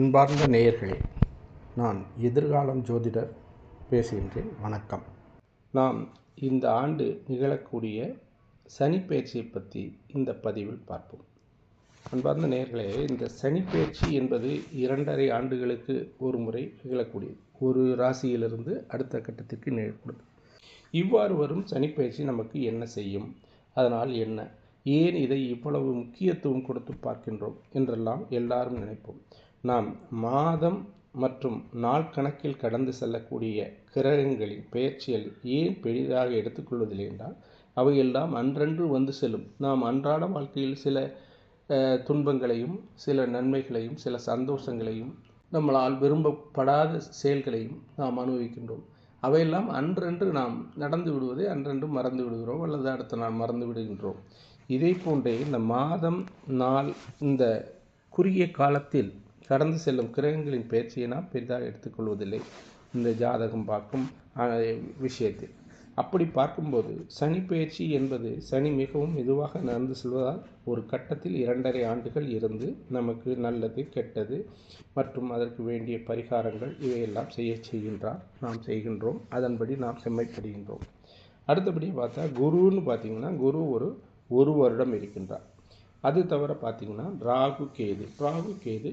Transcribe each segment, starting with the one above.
அன்பார்ந்த நேயர்களே நான் எதிர்காலம் ஜோதிடர் பேசுகின்றேன். வணக்கம். நாம் இந்த ஆண்டு நிகழக்கூடிய சனிப்பெயர்ச்சியை பற்றி இந்த பதிவில் பார்ப்போம். அன்பார்ந்த நேயர்களே இந்த சனிப்பயிற்சி என்பது இரண்டரை ஆண்டுகளுக்கு ஒரு முறை நிகழக்கூடியது. ஒரு ராசியிலிருந்து அடுத்த கட்டத்திற்கு நிகழக்கூடியது இவ்வாறு வரும் சனிப்பயிற்சி நமக்கு என்ன செய்யும்? அதனால் என்ன? ஏன் இதை இவ்வளவு முக்கியத்துவம் கொடுத்து பார்க்கின்றோம்? என்றெல்லாம் எல்லாரும் நினைப்போம். நாம் மாதம் மற்றும் நாள் கணக்கில் கடந்து செல்லக்கூடிய கிரகங்களின் பெயர்ச்சிகள் ஏன் பெரிதாக எடுத்துக்கொள்வதில்லை என்றால் அவையெல்லாம் அன்றன்று வந்து செல்லும். நாம் அன்றாட வாழ்க்கையில் சில துன்பங்களையும் சில நன்மைகளையும் சில சந்தோஷங்களையும் நம்மளால் விரும்பப்படாத செயல்களையும் நாம் அனுபவிக்கின்றோம். அவையெல்லாம் அன்றன்று நாம் நடந்து விடுவதை அன்றன்று மறந்து விடுகிறோம் அல்லது அடுத்த நாள் மறந்து விடுகின்றோம். இதே போன்றே இந்த மாதம் நாள் இந்த குறுகிய காலத்தில் கடந்து செல்லும் கிரகங்களின் பயிற்சியை நாம் பெரிதாக எடுத்துக்கொள்வதில்லை. இந்த ஜாதகம் பார்க்கும் விஷயத்தில். அப்படி பார்க்கும்போது சனி பயிற்சி என்பது சனி மிகவும் மெதுவாக நடந்து செல்வதால் ஒரு கட்டத்தில் இரண்டரை ஆண்டுகள் இருந்து நமக்கு நல்லது கெட்டது மற்றும் அதற்கு வேண்டிய பரிகாரங்கள் இவையெல்லாம் செய்ய செய்கின்றார். நாம் செய்கின்றோம். அதன்படி நாம் செம்மைப்படுகின்றோம். அடுத்தபடி பார்த்தா குருன்னு பார்த்தீங்கன்னா குரு ஒரு ஒரு வருடம் இருக்கின்றார். அது தவிர பார்த்திங்கன்னா ராகு கேது. ராகு கேது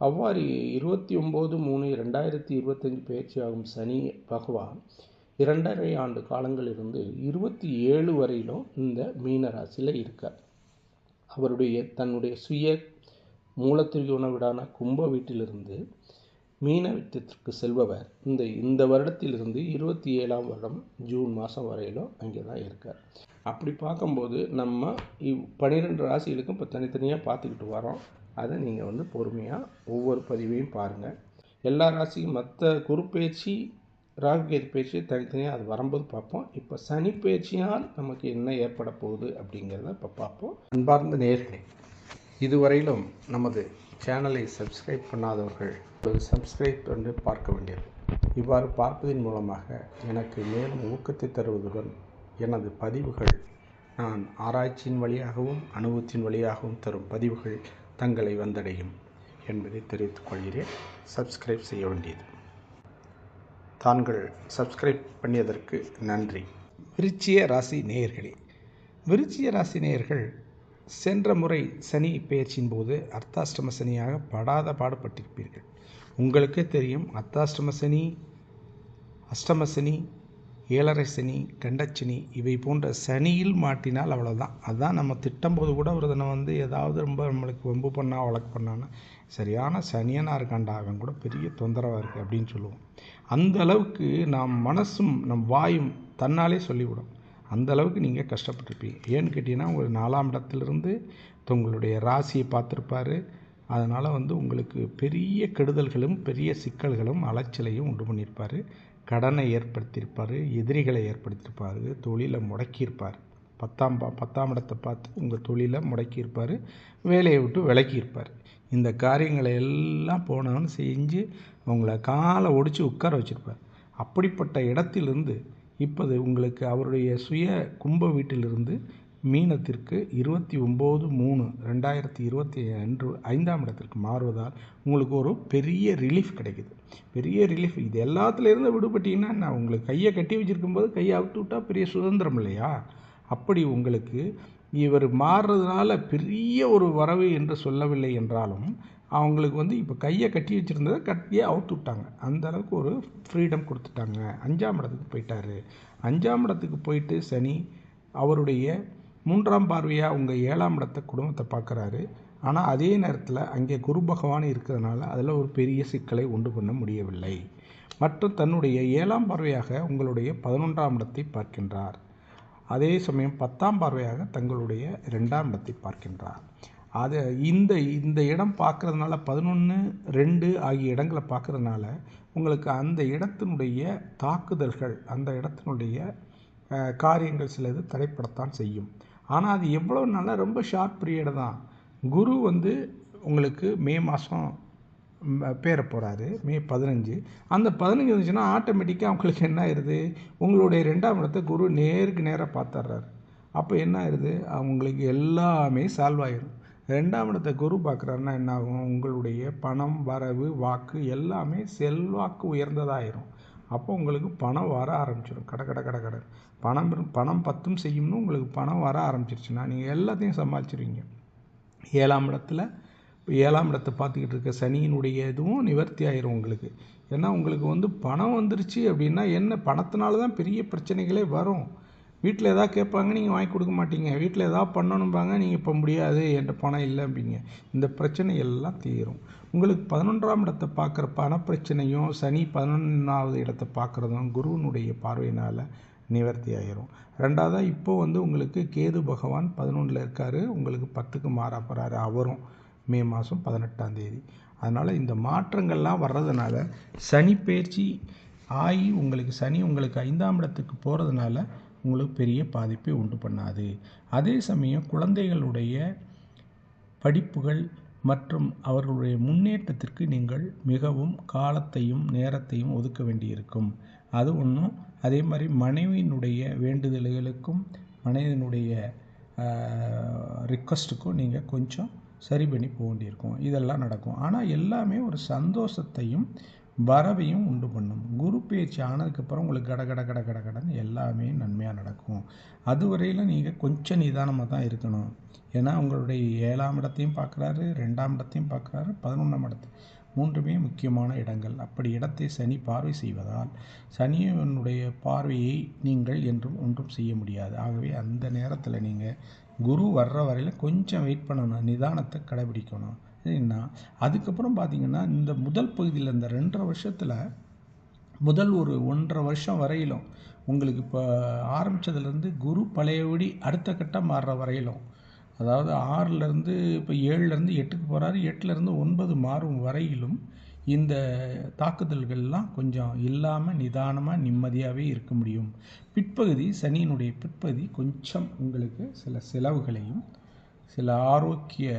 அவ்வாறு இருபத்தி ஒம்பது மூணு ரெண்டாயிரத்தி இருபத்தஞ்சு பயிற்சியாகும் சனி பகவான் இரண்டரை ஆண்டு காலங்களிலிருந்து இருபத்தி ஏழு வரையிலும் இந்த மீன ராசியில் இருக்கார். அவருடைய தன்னுடைய சுய மூலத்திரிகோண வீடான கும்ப வீட்டிலிருந்து மீன வீட்டத்திற்கு செல்பவர். இந்த இந்த வருடத்திலிருந்து இருபத்தி ஏழாம் வருடம் ஜூன் மாதம் வரையிலும் அங்கே தான் இருக்கார். அப்படி பார்க்கும்போது நம்ம இவ் பன்னிரெண்டு ராசிகளுக்கும் இப்போ தனித்தனியாக பார்த்துக்கிட்டு வரோம் அதை நீங்கள் வந்து பொறுமையாக ஒவ்வொரு பதிவையும் பாருங்கள் எல்லா ராசிக்கும் மற்ற குரு பேச்சு ராகு கேது தனித்தனியாக அது வரும்போது பார்ப்போம். இப்போ சனி பேச்சியால் நமக்கு என்ன ஏற்பட போகுது அப்படிங்கிறத இப்போ பார்ப்போம். அன்பார்ந்த நேர்களே இதுவரையிலும் நமது சேனலை சப்ஸ்கிரைப் பண்ணாதவர்கள் ஒரு சப்ஸ்கிரைப் என்று பார்க்க வேண்டியது. இவ்வாறு பார்ப்பதன் மூலமாக எனக்கு மேலும் ஊக்கத்தை தருவதுடன் எனது பதிவுகள் நான் ஆராய்ச்சியின் வழியாகவும் அனுபவத்தின் வழியாகவும் தரும் பதிவுகள் தங்களை வந்தடையும் என்பதை தெரிவித்துக் கொள்கிறேன். சப்ஸ்கிரைப் செய்ய வேண்டியது. தாங்கள் சப்ஸ்கிரைப் பண்ணியதற்கு நன்றி. விருச்சிய ராசி நேயர்களே விருச்சிய ராசி நேயர்கள் சென்ற முறை சனி பெயர்ச்சியின் போது அர்த்தாஷ்டம சனியாக படாத பாடுபட்டிருப்பீர்கள். உங்களுக்கே தெரியும் அர்த்தாஷ்டம சனி அஷ்டம சனி ஏழரை சனி கண்டச்சனி இவை போன்ற சனியில் மாட்டினால் அவ்வளோதான் அதுதான் நம்ம திட்டம் போது கூட ஒரு தினம் வந்து ஏதாவது ரொம்ப நம்மளுக்கு வம்பு பண்ணா வழக்கு பண்ணான்னா சரியான சனியனாக இருக்காண்டா அவன் கூட பெரிய தொந்தரவாக இருக்குது அப்படின்னு சொல்லுவோம். அந்த அளவுக்கு நாம் மனசும் நம் வாயும் தன்னாலே சொல்லிவிடும். அந்த அளவுக்கு நீங்கள் கஷ்டப்பட்டுருப்பீங்க. ஏன்னு கேட்டிங்கன்னா உங்கள் நாலாம் இடத்துலேருந்து உங்களுடைய ராசியை பார்த்துருப்பாரு. அதனால் வந்து உங்களுக்கு பெரிய கெடுதல்களும் பெரிய சிக்கல்களும் அலைச்சலையும் உண்டு பண்ணியிருப்பார். கடனை ஏற்படுத்தியிருப்பார் எதிரிகளை ஏற்படுத்தியிருப்பார் தொழிலை முடக்கியிருப்பார். பத்தாம் பா பத்தாம் இடத்தை பார்த்து உங்கள் தொழிலை முடக்கியிருப்பார் வேலையை விட்டு விலக்கியிருப்பார். இந்த காரியங்களை எல்லாம் போனவன்னு செஞ்சு உங்களை காலை ஒடிச்சு உட்கார வச்சுருப்பார். அப்படிப்பட்ட இடத்திலிருந்து இப்போது உங்களுக்கு அவருடைய சுய கும்ப வீட்டிலிருந்து மீனத்திற்கு இருபத்தி ஒம்பது மூணு ரெண்டாயிரத்தி இருபத்தி அன்று ஐந்தாம் இடத்திற்கு மாறுவதால் உங்களுக்கு ஒரு பெரிய ரிலீஃப் கிடைக்குது. பெரிய ரிலீஃப் இது எல்லாத்துலேருந்து விடுபட்டீங்கன்னா நான் உங்களுக்கு கையை கட்டி வச்சுருக்கும்போது கையை அவுத்து விட்டால் பெரிய சுதந்திரம் இல்லையா? அப்படி உங்களுக்கு இவர் மாறுறதுனால பெரிய ஒரு வரவு என்று சொல்லவில்லை என்றாலும் அவங்களுக்கு வந்து இப்போ கையை கட்டி வச்சுருந்ததை கட்டியே அவுத்து விட்டாங்க. அந்த அளவுக்கு ஒரு ஃப்ரீடம் கொடுத்துட்டாங்க. அஞ்சாம் இடத்துக்கு போயிட்டார். அஞ்சாம் இடத்துக்கு போயிட்டு சனி அவருடைய மூன்றாம் பார்வையாக உங்கள் ஏழாம் இடத்த குடும்பத்தை பார்க்குறாரு. ஆனால் அதே நேரத்தில் அங்கே குரு பகவான் இருக்கிறதுனால அதில் ஒரு பெரிய சிக்கலை உண்டு பண்ண முடியவில்லை. மற்றும் தன்னுடைய ஏழாம் பார்வையாக உங்களுடைய பதினொன்றாம் இடத்தை பார்க்கின்றார். அதே சமயம் பத்தாம் பார்வையாக தங்களுடைய ரெண்டாம் இடத்தை பார்க்கின்றார். அது இந்த இந்த இடம் பார்க்குறதுனால பதினொன்று ரெண்டு ஆகிய இடங்களை பார்க்குறதுனால உங்களுக்கு அந்த இடத்தினுடைய தாக்குதல்கள் அந்த இடத்தினுடைய காரியங்கள் சிலது தடைப்படத்தான் செய்யும். ஆனால் அது எவ்வளோ நாளாக ரொம்ப ஷார்ட் பீரியடு தான். குரு வந்து உங்களுக்கு மே மாதம் பேர போகிறாரு மே பதினஞ்சு. அந்த பதினஞ்சு வந்துச்சுன்னா ஆட்டோமேட்டிக்காக உங்களுக்கு என்ன ஆயிடுது உங்களுடைய ரெண்டாம் இடத்தை குரு நேருக்கு நேராக பார்த்துட்றாரு. அப்போ என்ன ஆயிடுது அவங்களுக்கு எல்லாமே சால்வ் ஆயிடும் ரெண்டாம் இடத்தை குரு பார்க்குறாருன்னா என்ன ஆகும்? உங்களுடைய பணம் வரவு வாக்கு எல்லாமே செல்வாக்கு உயர்ந்ததாயிரும். அப்போ உங்களுக்கு பணம் வர ஆரம்பிச்சிடும் கடை கடை கடை கடை. பணம் பணம் பத்தும் செய்யும்னு உங்களுக்கு பணம் வர ஆரம்பிச்சிருச்சுன்னா நீங்கள் எல்லாத்தையும் சமாளிச்சிருவீங்க. ஏழாம் இடத்துல ஏழாம் இடத்தை பார்த்துக்கிட்டு இருக்க சனியினுடைய இதுவும் நிவர்த்தி ஆயிரும் உங்களுக்கு. ஏன்னா உங்களுக்கு வந்து பணம் வந்துருச்சு அப்படின்னா என்ன? பணத்தினால தான் பெரிய பிரச்சனைகளே வரும். வீட்டில் எதாவது கேட்பாங்க நீங்கள் வாங்கி கொடுக்க மாட்டீங்க. வீட்டில் எதாவது பண்ணணும்பாங்க நீங்கள் இப்போ முடியாது என்கிட்ட பணம் இல்லை அப்படிங்க. இந்த பிரச்சனை எல்லாம் தீரும். உங்களுக்கு பதினொன்றாம் இடத்தை பார்க்குற பண பிரச்சனையும் சனி பதினொன்றாவது இடத்தை பார்க்குறதும் குருவினுடைய பார்வையினால் நிவர்த்தி ஆயிரும். ரெண்டாவதாக இப்போ வந்து உங்களுக்கு கேது பகவான் பதினொன்றில் இருக்கார். உங்களுக்கு பத்துக்கு மாறா போகிறாரு அவரும் மே மாதம் பதினெட்டாம் தேதி. அதனால் இந்த மாற்றங்கள்லாம் வர்றதுனால சனி பயிற்சி ஆகி உங்களுக்கு சனி உங்களுக்கு ஐந்தாம் இடத்துக்கு போகிறதுனால உங்களுக்கு பெரிய பாதிப்பை உண்டு பண்ணாது. அதே சமயம் குழந்தைகளுடைய படிப்புகள் மற்றும் அவர்களுடைய முன்னேற்றத்திற்கு நீங்கள் மிகவும் காலத்தையும் நேரத்தையும் ஒதுக்க வேண்டியிருக்கும். அது ஒன்றும் அதே மாதிரி மனைவியினுடைய வேண்டுதல்களுக்கும் மனைவியினுடைய ரிக்வஸ்ட்டுக்கும் நீங்கள் கொஞ்சம் சரி பண்ணி போக வேண்டியிருக்கும். இதெல்லாம் நடக்கும். ஆனால் எல்லாமே ஒரு சந்தோஷத்தையும் வரவையும் உண்டு பண்ணும். குரு பயிற்சி ஆனதுக்கப்புறம் உங்களுக்கு கட கட கட கட கடன்னு எல்லாமே நன்மையாக நடக்கும். அது வரையில் நீங்கள் கொஞ்சம் நிதானமாக தான் இருக்கணும். ஏன்னா உங்களுடைய ஏழாம் இடத்தையும் பார்க்குறாரு ரெண்டாம் இடத்தையும் பார்க்குறாரு பதினொன்றாம் இடத்தை. மூன்றுமே முக்கியமான இடங்கள். அப்படி இடத்தை சனி பார்வை செய்வதால் சனியனுடைய பார்வையை நீங்கள் என்றும் ஒன்றும் செய்ய முடியாது. ஆகவே அந்த நேரத்தில் நீங்கள் குரு வர்ற வரையில் கொஞ்சம் வெயிட் பண்ணணும். நிதானத்தை கடைபிடிக்கணும். சரிங்களா அதுக்கப்புறம் பார்த்தீங்கன்னா இந்த முதல் பகுதியில் இந்த ரெண்டரை வருஷத்தில் முதல் ஒரு ஒன்றரை வருஷம் வரையிலும் உங்களுக்கு இப்போ ஆரம்பித்ததுலேருந்து குரு பழையபடி அடுத்த கட்டம் மாறுற வரையிலும் அதாவது ஆறுலேருந்து இப்போ ஏழுலேருந்து எட்டுக்கு போகிறாரு எட்டுலேருந்து ஒன்பது மாறும் வரையிலும் இந்த தாக்குதல்கள்லாம் கொஞ்சம் இல்லாமல் நிதானமாக நிம்மதியாகவே இருக்க முடியும். பிற்பகுதி சனியினுடைய பிற்பகுதி கொஞ்சம் உங்களுக்கு சில செலவுகளையும் சில ஆரோக்கிய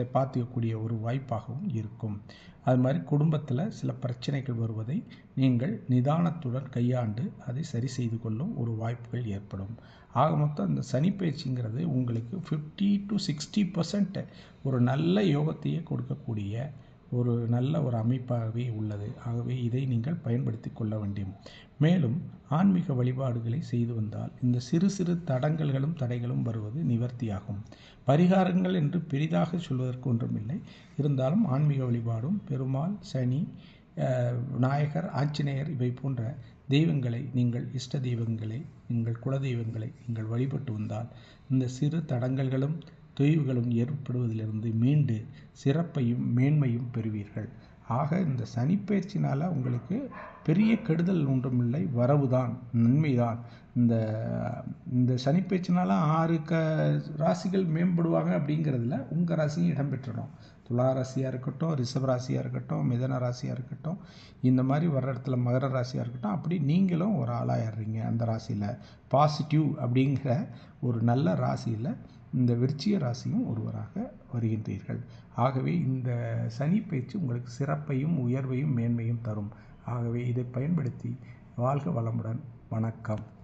ஆரோக்கியத்தை பார்த்துக்கக்கூடிய ஒரு வாய்ப்பாகவும் இருக்கும். அது மாதிரி குடும்பத்தில் சில பிரச்சனைகள் வருவதை நீங்கள் நிதானத்துடன் கையாண்டு அதை சரி செய்து கொள்ளும் ஒரு வாய்ப்புகள் ஏற்படும். ஆக மொத்தம் அந்த சனி பயிற்சிங்கிறது உங்களுக்கு ஃபிஃப்டி டு சிக்ஸ்டி பர்சன்ட் ஒரு நல்ல யோகத்தையே கொடுக்கக்கூடிய ஒரு நல்ல ஒரு அமைப்பாகவே உள்ளது. ஆகவே இதை நீங்கள் பயன்படுத்தி கொள்ள வேண்டும். மேலும் ஆன்மீக வழிபாடுகளை செய்து வந்தால் இந்த சிறு சிறு தடங்கல்களும் தடைகளும் வருவது நிவர்த்தியாகும். பரிகாரங்கள் என்று பெரிதாக சொல்வதற்கு ஒன்றுமில்லை. இருந்தாலும் ஆன்மீக வழிபாடும் பெருமாள் சனி விநாயகர் ஆஞ்சநேயர் இவை போன்ற தெய்வங்களை நீங்கள் இஷ்ட தெய்வங்களை நீங்கள் குல தெய்வங்களை நீங்கள் வழிபட்டு வந்தால் இந்த சிறு தடங்கல்களும் தொய்வுகளும் ஏற்படுவதிலிருந்து மீண்டு சிறப்பையும் மேன்மையும் பெறுவீர்கள். ஆக இந்த சனிப்பயிற்சினால் உங்களுக்கு பெரிய கெடுதல் ஒன்றுமில்லை. வரவு தான் நன்மை தான் இந்த இந்த சனிப்பயிற்சினால் ஆறு க ராசிகள் மேம்படுவாங்க அப்படிங்கிறதுல உங்கள் ராசியும் இடம்பெற்றணும் துலா ராசியாக இருக்கட்டும் ரிஷப ராசியாக இருக்கட்டும் மிதன ராசியாக இருக்கட்டும் இந்த மாதிரி வர இடத்துல மகர ராசியாக இருக்கட்டும் அப்படி நீங்களும் ஒரு ஆளாயிடுறீங்க அந்த ராசியில். பாசிட்டிவ் அப்படிங்கிற ஒரு நல்ல ராசியில் இந்த விருச்சிக ராசியும் ஒருவராக வருகின்றீர்கள். ஆகவே இந்த சனி பயிற்சி உங்களுக்கு சிறப்பையும் உயர்வையும் மேன்மையும் தரும். ஆகவே இதை பயன்படுத்தி வாழ்க வளமுடன். வணக்கம்.